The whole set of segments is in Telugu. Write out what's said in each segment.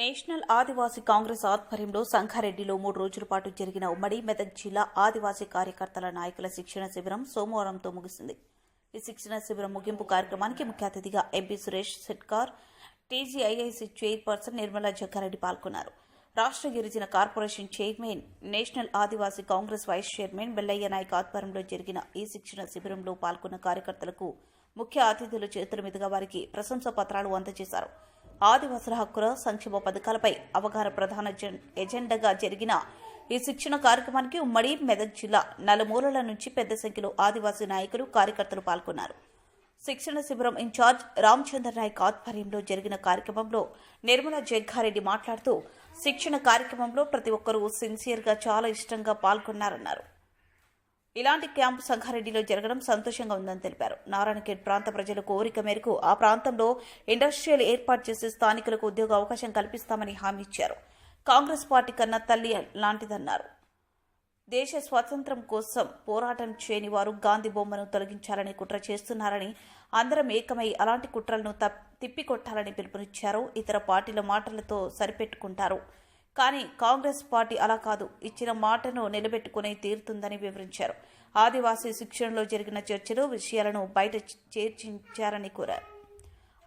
నేషనల్ ఆదివాసీ కాంగ్రెస్ ఆధ్వర్యంలో సంగారెడ్డిలో మూడు రోజుల పాటు జరిగిన ఉమ్మడి మెదక్ జిల్లా ఆదివాసీ కార్యకర్తల నాయకుల శిక్షణ శిబిరం సోమవారంతో ముగిసింది. ఈ శిక్షణ శిబిరం ముగింపు కార్యక్రమానికి ముఖ్య అతిథిగా MP Suresh Shetkar TGIIC chairperson Nirmala Jaggareddy పాల్గొన్నారు. రాష్ట్ర గిరిజన corporation chairman national Adivasi Congress vice chairman Balaiah Naik ఆధ్వర్యంలో జరిగిన ఈ శిక్షణ శిబిరంలో పాల్గొన్న కార్యకర్తలకు ముఖ్య అతిథుల చేతుల మీదుగా వారికి ప్రశంసా పత్రాలు అందజేశారు. ఆదివాసుల హక్కుల సంక్షేమ పథకాలపై అవగాహన ప్రధాన ఎజెండాగా జరిగిన ఈ శిక్షణ కార్యక్రమానికి ఉమ్మడి మెదక్ జిల్లా నలుమూలల నుంచి పెద్ద సంఖ్యలో ఆదివాసీ నాయకులు కార్యకర్తలు పాల్గొన్నారు. శిక్షణ శిబిరం ఇన్ఛార్జ్ రామచంద్ర నాయక్ ఆధ్వర్యంలో జరిగిన కార్యక్రమంలో నిర్మలా జగ్గారెడ్డి మాట్లాడుతూ శిక్షణ కార్యక్రమంలో ప్రతి ఒక్కరూ సిన్సియర్గా చాలా ఇష్టంగా పాల్గొన్నారన్నారు. ఇలాంటి క్యాంపు సంగారెడ్డిలో జరగడం సంతోషంగా ఉందని తెలిపారు. నారాయణఖేడ్ ప్రాంత ప్రజల కోరిక మేరకు ఆ ప్రాంతంలో ఇండస్ట్రియల్ ఏర్పాటు చేసి స్థానికులకు ఉద్యోగ అవకాశం కల్పిస్తామని హామీ ఇచ్చారు. కాంగ్రెస్ పార్టీ కన్నా తల్లి లాంటిదన్నారు. దేశ స్వాతంత్ర్యం కోసం పోరాటం చేయని వారు గాంధీ బొమ్మను తొలగించాలని కుట్ర చేస్తున్నారని అందరం ఏకమై అలాంటి కుట్రలను తిప్పికొట్టాలని పిలుపునిచ్చారు. ఇతర పార్టీల మాటలతో సరిపెట్టుకుంటారు. కానీ కాంగ్రెస్ పార్టీ అలా కాదు. ఇచ్చిన మాటను నిలబెట్టుకుని తీరుతుందని వివరించారు. ఆదివాసీ శిక్షణలో జరిగిన చర్చలు విషయాలను బయట చేర్చించారని కోరారు.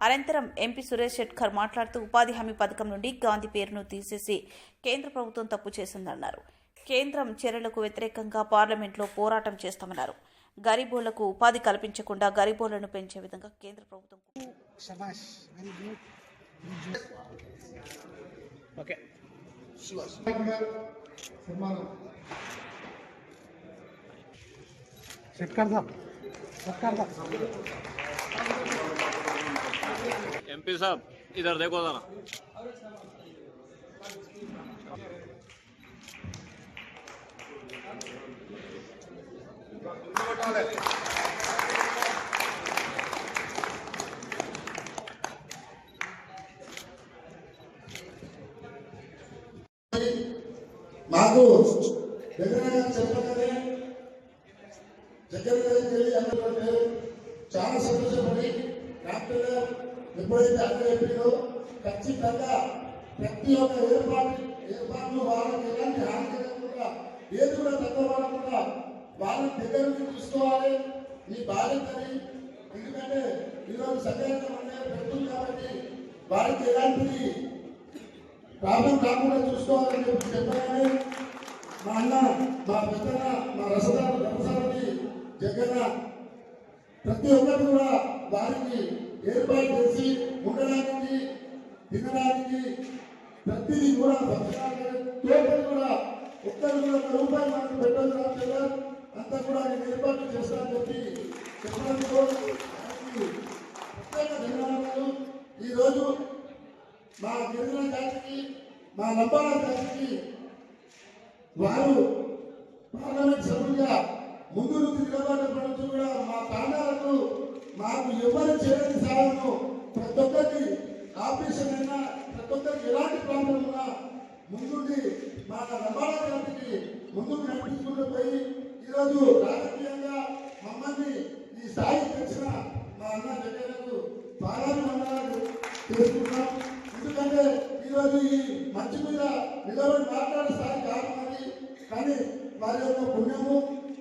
అనంతరం ఎంపీ సురేష్ షెట్కర్ మాట్లాడుతూ ఉపాధి హామీ పథకం నుండి గాంధీ పేరును తీసేసి కేంద్ర ప్రభుత్వం తప్పు చేసిందన్నారు. కేంద్రం చర్యలకు వ్యతిరేకంగా పార్లమెంట్లో పోరాటం చేస్తామన్నారు. గరీబోళ్ళకు ఉపాధి కల్పించకుండా గరీబోళ్ళను పెంచే విధంగా కేంద్ర ప్రభుత్వం. ఓకే. शेटकर साहब शेटकर साहब एमपी साहब इधर देखो जरा Thank you. మాకు దగ్గర చెప్పగానే దగ్గర దగ్గరికి వెళ్ళి అందరూ చాలా సంతోషపడి డాక్టర్ గారు ఎప్పుడైతే అక్కడ చెప్పిందో ఖచ్చితంగా ప్రతి ఒక్క ఏర్పాటు ఏర్పాట్లు వాళ్ళకి ఎలాంటి హాని కలగకుండా ఏది కూడా తగ్గబడకుండా వాళ్ళని దగ్గర చూసుకోవాలి ఈ బాధ్యతని ఎందుకంటే ఈరోజు సంఘటన అనేది పెడుతుంది కాబట్టి వారికి ఎలాంటిది ప్రాబ్లం కాకుండా చూసుకోవాలని చెప్పి చెప్పగానే మా అన్న మా పెద్దన్న మా రసదారు రమసారని జగన్న ప్రతి ఒక్కరు కూడా వారికి ఏర్పాటు చేసి ఉండడానికి తినడానికి ప్రతిదీ కూడా తోటలు కూడా ఒక్కరు కూడా ఒక రూపాయి మనకు పెట్టదు రామచంద్ర అంతా కూడా నేను ఏర్పాటు చేస్తానని చెప్పి చెప్పడంతో ప్రత్యేక ధన్యవాదాలు. ఈరోజు మా గిరిజన జాతికి మా లంబాల జాతికి వారు పార్లమెంట్ సభ్యులుగా ముందు నుంచి నిలబడినప్పటి కూడా మా ప్రాణాలకు మాకు ఎవరు చేయని సాధనను ప్రతి ఒక్కరికి ఆపరేషన్ అయినా ప్రతి ఒక్కరికి ఎలాంటి ప్రాబ్లం ఉన్నా ముందుండి మా లంబాల జాతికి ముందుకు నడిపించుకుంటూ పోయి ఈరోజు రాజకీయంగా మమ్మల్ని ఈ స్థాయికి తెచ్చిన మా అన్న జగన్కు పాదాలు వందనాలు చేసుకుంటున్నాం ఈరోజు ఈ మంచి మీద నిలబడి మాట్లాడే స్థాయి కాదు మరి. కానీ వారి యొక్క పుణ్యము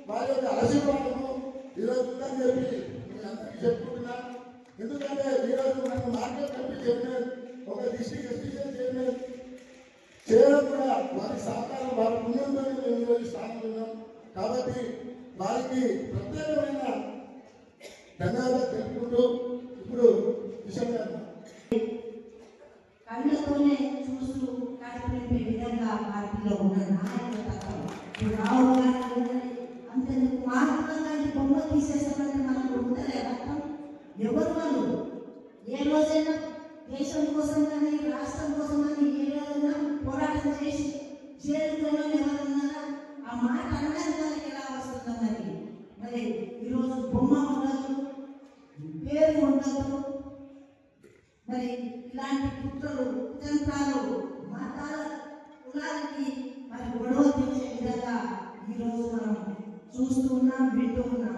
వారి యొక్క ఆశీర్వాదము ఈరోజు ఉందని చెప్పి మీ అందరికీ చెప్పుకుంటున్నా. ఎందుకంటే ఈరోజు మనం మార్కెట్ కమిటీ చైర్మన్ ఒక డిస్ట్రిక్ట్ ఎస్టిషన్ చైర్మన్ చేయడం కూడా వారి సహకారం వారి పుణ్యంతో మేము ఈరోజు స్థానంలో కాబట్టి వారికి ప్రత్యేకమైన ధన్యవాదాలు తెలుపుకుంటూ ఇప్పుడు విషయం కళ్ళతోనే చూస్తూ కనిపించే విధంగా పార్టీలో ఉన్న నాయకత్వం ఇప్పుడు రాహుల్ గాంధీ అంతేందుకు మహాత్మా గాంధీ బొమ్మ తీసేస్తామంటే మనకు ఉండలే అర్థం? ఎవరు వాళ్ళు? ఏ రోజైనా దేశం కోసం కానీ రాష్ట్రం కోసం కానీ ఏ రోజైనా పోరాటం చేసి చేరుకోవాలని ఎవరు ఉన్నారా? ఆ మాట అనడానికి వాళ్ళకి ఎలా వస్తుంది? ఇలాంటి కుట్రలు కుతంత్రాలు మతాల కులాలకి మరి గొడవ తెచ్చే విధంగా ఈరోజు మనం చూస్తూ ఉన్నాం వింటూ ఉన్నాం.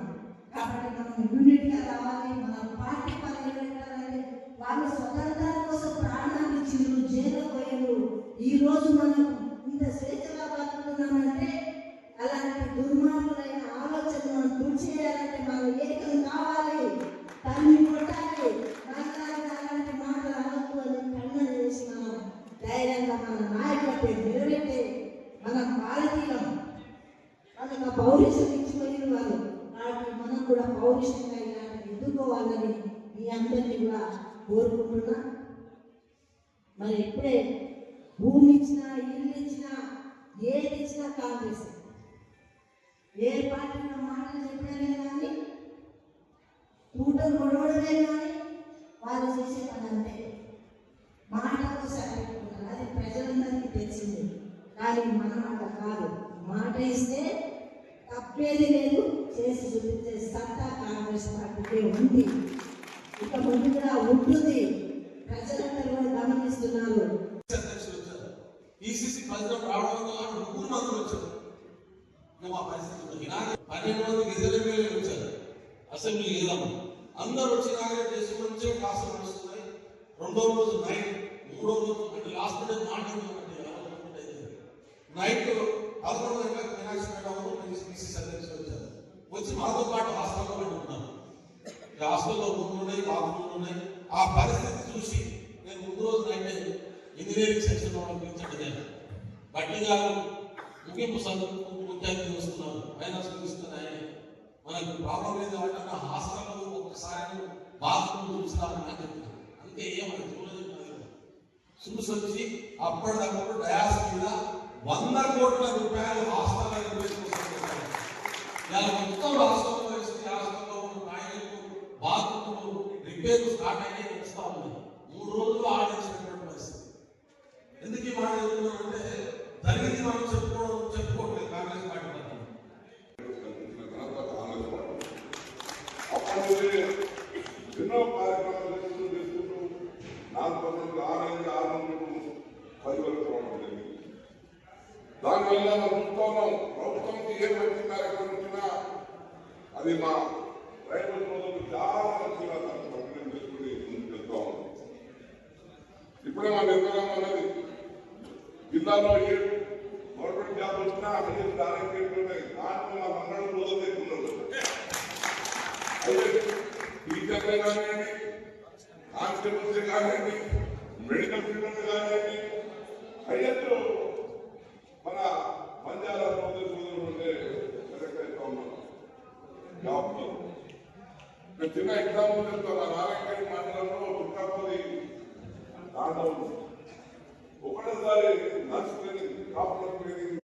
కాబట్టి మనం యూనిట్గా రావాలి మన పార్టీ పరంగా వాళ్ళు స్వతంత్రం కోసం ప్రాణాలు ఇచ్చిండ్రు జైలు పోయిండ్రు. ఈరోజు మనం ఇంత స్వేచ్ఛగా బతుకుతున్నామంటే అలాంటి దుర్మార్గులైన కూడా పౌరుషంగా ఇలాంటి ఎదుర్కోవాలని మీ అందరినీ కూడా కోరుకుంటున్నా. మరి ఇప్పుడే భూమి ఇచ్చినా ఇల్లు ఇచ్చినా ఏది ఇచ్చినా కాంగ్రెస్. ఏ పార్టీలో మాటలు చెప్పడమే కానీ తూటలు గొడవడమే కానీ వాళ్ళు చేసే పని అంతే. మాటకు సరిపెట్టుకున్నారు అది ప్రజలందరికీ తెలిసింది. కానీ మనం అట్లా కాదు. మాట ఇస్తే తప్పేది లేదు చేసి చూపించే అది ఉంది ఇక ముందు కూడా ఉంటుంది ప్రజలందరూ కూడా గమనిస్తున్నారు ఈసీసీ పరిశ్రమ రావడం వల్ల ముగ్గురు మంత్రులు వచ్చారు. మా పరిస్థితి పన్నెండు మంది గిరిజన ఎమ్మెల్యేలు వచ్చారు. అసెంబ్లీ ఏదాము అందరూ వచ్చి నాగరేట్ చేసి మంచిగా క్లాసులు నడుస్తున్నాయి. రెండో రోజు నైట్ మూడో రోజు అంటే లాస్ట్ డే మార్నింగ్ నైట్ పదకొండు గంటలకు మీనాక్షి మేడం ఈసీసీ అధ్యక్షులు వచ్చారు. వచ్చి మాతో పాటు హాస్టల్లో పెట్టుకున్నారు. ఈ హాస్టల్లో రూమ్లు ఉన్నాయి బాత్రూమ్లు ఉన్నాయి ఆ పరిస్థితి చూసి నేను ముందు రోజు నైట్ ఇంజనీరింగ్ సెక్షన్ వాళ్ళని పిలిచాడు నేను బట్టి గారు ముగింపు చదువు ముఖ్యాన్ని వస్తున్నారు ఫైనాన్స్ మినిస్టర్ ఆయన మనకు ప్రాబ్లం లేదు అంటే హాస్టల్లో ఒక్కసారి బాత్రూమ్ చూసినారని నాకు చెప్తున్నాను అంతే ఏమని చూడలేదు నాకు. చూసి వచ్చి అప్పటిదప్పుడు డయాస్ మీద వంద కోట్ల రూపాయలు హాస్టల్ మొత్తం రాష్ట్రం వేసి రాష్ట్రంలో ఉన్న నాయకులు బాత్రూములు రిపేర్లు స్టార్ట్ అయ్యి వస్తా ఉన్నాయి మూడు రోజులు ఆడించినటువంటి పరిస్థితి ఎందుకు ఈ మాట చెప్తున్నానంటే జరిగింది మనం చెప్పుకోవడం చెప్పుకోవట్లేదు కాంగ్రెస్ పార్టీ తరఫున. అప్పటి నుండి ఎన్నో కార్యక్రమాలు చేసుకుంటూ చేసుకుంటూ నాలుగు వందలకు ఆరు ఐదు ఆరు వందలకు పది వరకు రావడం జరిగింది దానివల్ల మనం చూస్తున్నాం ప్రభుత్వంకి ఏ మంచి కార్యక్రమం వచ్చినా అది మా ఇప్పుడే మా నిర్ణయం అన్నది జిల్లాలో ఏ గవర్నమెంట్ జాబ్ వచ్చినా అన్ని డైరెక్ట్ ఉన్నాయి దాంట్లో మా మండలం రోజు ఎక్కున్నారు అయితే టీచర్లే కానివ్వండి కానిస్టేబుల్స్ కానివ్వండి మెడికల్ ఫీల్డ్ కానివ్వండి హైయెస్ట్ మన మంజాల సోదరు సోదరులు ఉంటే సెలెక్ట్ అవుతా ఉన్నాం జాబ్ నేను చిన్న ఎగ్జాంపుల్ చెప్తాను నారాయణ కారణం ఒకటేసారి లంచ్ ట్రైనింగ్